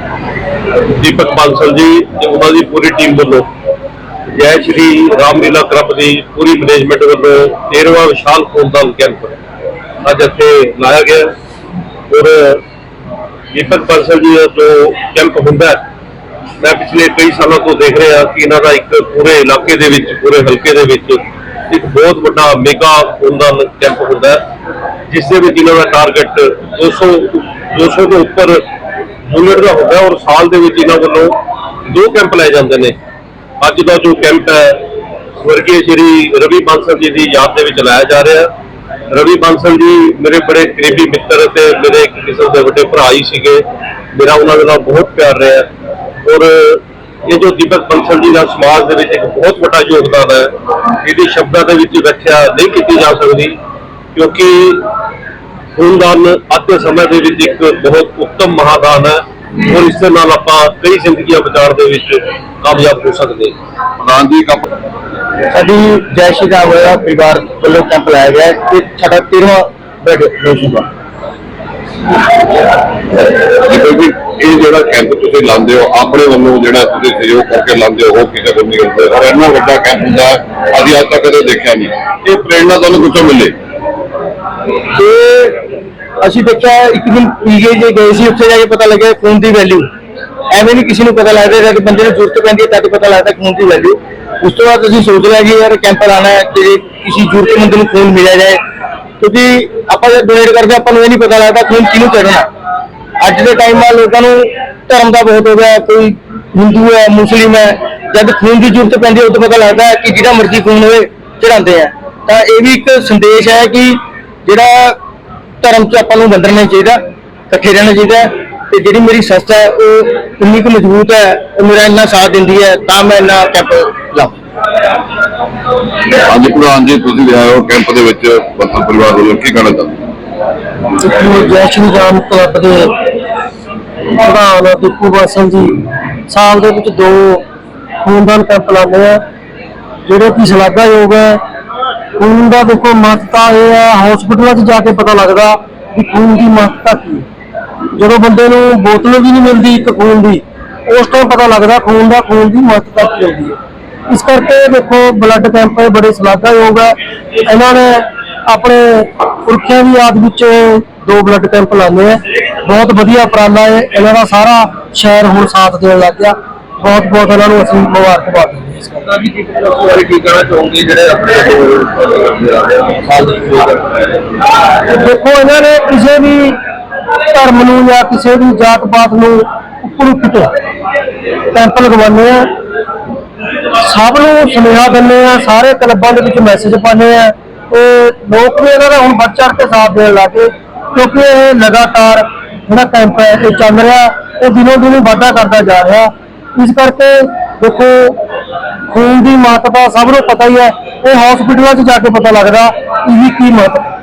ਦੀਪਕ ਬਾਂਸਲ ਜੀ ਤੇ ਉਹਨਾਂ ਦੀ ਪੂਰੀ ਟੀਮ ਵੱਲੋਂ ਜੈ ਸ਼੍ਰੀ ਰਾਮਲੀਲਾ ਕਲੱਬ ਦੀ ਪੂਰੀ ਮੈਨੇਜਮੈਂਟ ਵੱਲੋਂ 13ਵਾਂ ਵਿਸ਼ਾਲ ਖੂਨਦਾਨ ਕੈਂਪ ਅੱਜ ਇੱਥੇ ਲਾਇਆ ਗਿਆ। ਔਰ ਦੀਪਕ ਬਾਂਸਲ ਜੀ ਦਾ ਜੋ ਕੈਂਪ ਹੁੰਦਾ ਮੈਂ ਪਿਛਲੇ ਕਈ ਸਾਲਾਂ ਤੋਂ ਦੇਖ ਰਿਹਾ ਕਿ ਇਹਨਾਂ ਦਾ ਇੱਕ ਪੂਰੇ ਇਲਾਕੇ ਦੇ ਵਿੱਚ, ਪੂਰੇ ਹਲਕੇ ਦੇ ਵਿੱਚ ਇੱਕ ਬਹੁਤ ਵੱਡਾ ਮੇਗਾ ਖੂਨਦਾਨ ਕੈਂਪ ਹੁੰਦਾ ਜਿਸ ਦੇ ਵਿੱਚ ਇਹਨਾਂ ਦਾ ਟਾਰਗੇਟ 200 200 ਤੋਂ ਉੱਪਰ ਯੂਨਿਟ ਦਾ ਹੁੰਦਾ ਹੈ ਔਰ ਸਾਲ ਦੇ ਵਿੱਚ ਇਹਨਾਂ ਵੱਲੋਂ ਦੋ ਕੈਂਪ ਲਏ ਜਾਂਦੇ ਨੇ। ਅੱਜ ਦਾ ਜੋ ਕੈਂਪ ਹੈ ਸਵਰਗੀ ਸ਼੍ਰੀ ਰਵੀ ਬਾਂਸਲ ਜੀ ਦੀ ਯਾਦ ਦੇ ਵਿੱਚ ਲਾਇਆ ਜਾ ਰਿਹਾ। ਰਵੀ ਬਾਂਸਲ ਜੀ ਮੇਰੇ ਬੜੇ ਕਰੀਬੀ ਮਿੱਤਰ ਤੇ ਮੇਰੇ ਇੱਕ ਕਿਸਮ ਦੇ ਵੱਡੇ ਭਰਾ ਹੀ ਸੀਗੇ। ਮੇਰਾ ਉਹਨਾਂ ਦੇ ਨਾਲ ਬਹੁਤ ਪਿਆਰ ਰਿਹਾ। ਔਰ ਇਹ ਜੋ ਦੀਪਕ ਬੰਸਲ ਜੀ ਦਾ ਸਮਾਜ ਦੇ ਵਿੱਚ ਇੱਕ ਬਹੁਤ ਵੱਡਾ ਯੋਗਦਾਨ ਹੈ, ਇਹਦੀ ਸ਼ਬਦਾਂ ਦੇ ਵਿੱਚ ਵਿਆਖਿਆ ਨਹੀਂ ਕੀਤੀ ਜਾ ਸਕਦੀ, ਕਿਉਂਕਿ ਖੂਨਦਾਨ ਅੱਜ ਦੇ ਸਮੇਂ ਦੇ ਵਿੱਚ ਇੱਕ ਬਹੁਤ ਉੱਤਮ ਮਹਾਦਾਨ ਹੈ ਔਰ ਇਸ ਦੇ ਨਾਲ ਆਪਾਂ ਕਈ ਜ਼ਿੰਦਗੀਆਂ ਬਚਾਉਣ ਦੇ ਵਿੱਚ ਕਾਮਯਾਬ ਹੋ ਸਕਦੇ ਹਾਂ। ਪ੍ਰਧਾਨ ਜੀ ਕੰਮ ਸਾਡੀ ਜੈ ਸ਼੍ਰੀ ਰਾਮ ਹੋਇਆ ਪਰਿਵਾਰ ਵੱਲੋਂ ਕੈਂਪ ਲਾਇਆ ਗਿਆ ਹੈ ਤੇ ਸਾਡਾ 13ਵਾਂ ਬੈਡ ਦੇਖੋ ਜੀ ਇਹ ਜਿਹੜਾ ਕੈਂਪ ਤੁਸੀਂ ਲਾਉਂਦੇ ਹੋ ਆਪਣੇ ਵੱਲੋਂ ਜਿਹੜਾ ਤੁਸੀਂ ਸਹਿਯੋਗ ਕਰਕੇ ਲਾਉਂਦੇ ਹੋ ਉਹ ਕਿਸੇ ਤੋਂ ਨਹੀਂ ਹੁੰਦਾ ਔਰ ਇੰਨਾ ਵੱਡਾ ਕੈਂਪ ਹੁੰਦਾ ਹੈ, ਅਸੀਂ ਅੱਜ ਤੱਕ ਕਦੇ ਦੇਖਿਆ ਨਹੀਂ। ਇਹ ਪ੍ਰੇਰਣਾ ਤੁਹਾਨੂੰ ਕਿੱਥੋਂ ਮਿਲੇ? ਤੇ ਅਸੀਂ ਦੇਖਿਆ ਇੱਕ ਦਿਨ ਪੀਗੇ ਜੇ ਗਏ ਸੀ ਉੱਥੇ ਜਾ ਕੇ ਪਤਾ ਲੱਗਿਆ ਖੂਨ ਦੀ ਵੈਲਿਊ ਐਵੇਂ ਨਹੀਂ ਕਿਸੇ ਨੂੰ ਪਤਾ ਲੱਗਦਾ ਜਦ ਬੰਦੇ ਨੂੰ ਜ਼ਰੂਰਤ ਪੈਂਦੀ ਹੈ ਤਦ ਪਤਾ ਲੱਗਦਾ ਖੂਨ ਦੀ ਵੈਲਿਊ ਉਸ ਤੋਂ ਬਾਅਦ ਅਸੀਂ ਸੋਚ ਲਿਆ ਕਿ ਯਾਰ ਕੈਂਪ ਲਾਣਾ ਹੈ ਤੇ ਕਿਸੇ ਜ਼ਰੂਰਤਮੰਦ ਨੂੰ ਖੂਨ ਮਿਲਿਆ ਜਾਏ। ਕਿਉਂਕਿ ਆਪਾਂ ਜਦ ਡੋਨੇਟ ਕਰਦੇ ਹਾਂ, ਆਪਾਂ ਨੂੰ ਇਹ ਨਹੀਂ ਪਤਾ ਲੱਗਦਾ ਖੂਨ ਕਿਹਨੂੰ ਚੜਨਾ ਅੱਜ ਦੇ ਟਾਈਮ 'ਮਾ ਲੋਕਾਂ ਨੂੰ ਧਰਮ ਦਾ ਬਹੁਤ ਹੋ ਗਿਆ ਕੋਈ ਹਿੰਦੂ ਹੈ ਮੁਸਲਿਮ ਹੈ ਜਦ ਖੂਨ ਦੀ ਜ਼ਰੂਰਤ ਪੈਂਦੀ ਹੈ ਉਦੋਂ ਪਤਾ ਲੱਗਦਾ ਕਿ ਜਿਹੜਾ ਮਰਜ਼ੀ ਖੂਨ ਹੋਵੇ ਚੜਾਉਂਦੇ ਆ ਤਾਂ ਇਹ ਵੀ ਇੱਕ ਸੰਦੇਸ਼ ਹੈ ਕਿ ਜਿਹੜਾ ਧਰਮ 'ਚ ਆਪਾਂ ਨੂੰ ਵੰਡਣਾ ਚਾਹੀਦਾ ਇਕੱਠੇ ਰਹਿਣਾ ਚਾਹੀਦਾ ਤੇ ਜਿਹੜੀ ਮੇਰੀ ਸੱਸ ਹੈ ਉਹ ਇੰਨੀ ਕੁ ਮਜ਼ਬੂਤ ਹੈ ਉਹ ਮੇਰਾ ਇੰਨਾ ਸਾਥ ਦਿੰਦੀ ਹੈ ਤਾਂ ਮੈਂ ਇੰਨਾ ਕੈਂਪ ਲਾਵਾਂ ਹਾਂਜੀ ਪ੍ਰਧਾਨ ਜੀ ਤੁਸੀਂ ਵੀ ਆਏ ਹੋ ਕੈਂਪ ਦੇ ਵਿੱਚ ਬੰਸਲ ਪਰਿਵਾਰ ਵੱਲੋਂ ਕੀ ਕਹਿਣਾ ਚਾਹੁੰਦੇ? ਜੈ ਸ਼੍ਰੀ ਰਾਮ ਕਲੱਬ ਦੇ ਪ੍ਰਧਾਨ ਦੀਪੂ ਬਾਸਲ ਜੀ ਸਾਲ ਦੇ ਵਿੱਚ ਦੋ ਖੂਨਦਾਨ ਕੈਂਪ ਲਾਉਂਦੇ ਆ ਜਿਹੜੇ ਕਿ ਸ਼ਲਾਘਾਯੋਗ ਹੈ ਖੂਨ ਦਾ ਦੇਖੋ ਮਹੱਤਤਾ ਇਹ ਹੈ ਹਸਪੀਟਲਾਂ 'ਚ ਜਾ ਕੇ ਪਤਾ ਲੱਗਦਾ ਕਿ ਖੂਨ ਦੀ ਮਹੱਤਤਾ ਕੀ ਹੈ। ਜਦੋਂ ਬੰਦੇ ਨੂੰ ਬੋਤਲ ਵੀ ਨਹੀਂ ਮਿਲਦੀ ਇੱਕ ਖੂਨ ਦੀ, ਉਸ ਤੋਂ ਪਤਾ ਲੱਗਦਾ ਖੂਨ ਦਾ, ਖੂਨ ਦੀ ਮਹੱਤਤਾ ਕੀ ਹੁੰਦੀ ਹੈ। ਇਸ ਕਰਕੇ ਦੇਖੋ ਬਲੱਡ ਕੈਂਪ ਬੜੇ ਸ਼ਲਾਘਾਯੋਗ ਹੈ ਇਹਨਾਂ ਨੇ ਆਪਣੇ ਪੁਰਖਿਆਂ ਦੀ ਯਾਦ ਵਿੱਚ ਦੋ ਬਲੱਡ ਕੈਂਪ ਲਾਉਂਦੇ ਆ। ਬਹੁਤ ਵਧੀਆ ਉਪਰਾਲਾ ਹੈ ਇਹਨਾਂ ਦਾ ਸਾਰਾ ਸ਼ਹਿਰ ਹੁਣ ਸਾਥ ਦੇਣ ਲੱਗ ਗਿਆ। ਬਹੁਤ ਬਹੁਤ ਇਹਨਾਂ ਨੂੰ ਅਸੀਂ ਮੁਬਾਰਕਬਾਦ ਦਿੰਦੇ ਹਾਂ ਇਸ ਕਰਕੇ ਬਾਰੇ ਕੀ ਕਹਿਣਾ ਚਾਹੋਗੇ ਜਿਹੜੇ ਆਪਣੇ ਸਾਲ ਦੀ ਤੇ ਦੇਖੋ ਇਹਨਾਂ ਨੇ ਕਿਸੇ ਵੀ ਧਰਮ ਨੂੰ ਜਾਂ ਕਿਸੇ ਵੀ ਜਾਤ ਪਾਤ ਨੂੰ ਉੱਪਰ ਉੱਠ ਕੈਂਪ ਲਗਵਾਉਂਦੇ ਆ ਸਭ ਨੂੰ ਸੁਨੇਹਾ ਦਿੰਦੇ ਆ ਸਾਰੇ ਕਲੱਬਾਂ ਦੇ ਵਿੱਚ ਮੈਸੇਜ ਪਾਉਂਦੇ ਆ ਤੇ ਲੋਕ ਵੀ ਇਹਨਾਂ ਦਾ ਹੁਣ ਵੱਧ ਚੜ੍ਹ ਕੇ ਸਾਥ ਦੇਣ ਲੱਗੇ ਕਿਉਂਕਿ ਇਹ ਲਗਾਤਾਰ ਜਿਹੜਾ ਕੈਂਪ ਹੈ ਇਹ ਚੱਲ ਰਿਹਾ ਇਹ ਦਿਨੋਂ ਦਿਨ ਵਾਧਾ ਕਰਦਾ ਜਾ ਰਿਹਾ। ਇਸ ਕਰਕੇ ਦੇਖੋ, ਖੂਨ ਦੀ ਮਹੱਤਤਾ ਸਭ ਨੂੰ ਪਤਾ ਹੀ ਹੈ। ਇਹ ਹਸਪੀਟਲਾਂ 'ਚ ਜਾ ਕੇ ਪਤਾ ਲੱਗਦਾ, ਇਹਦੀ ਕੀ ਮਹੱਤਤਾ।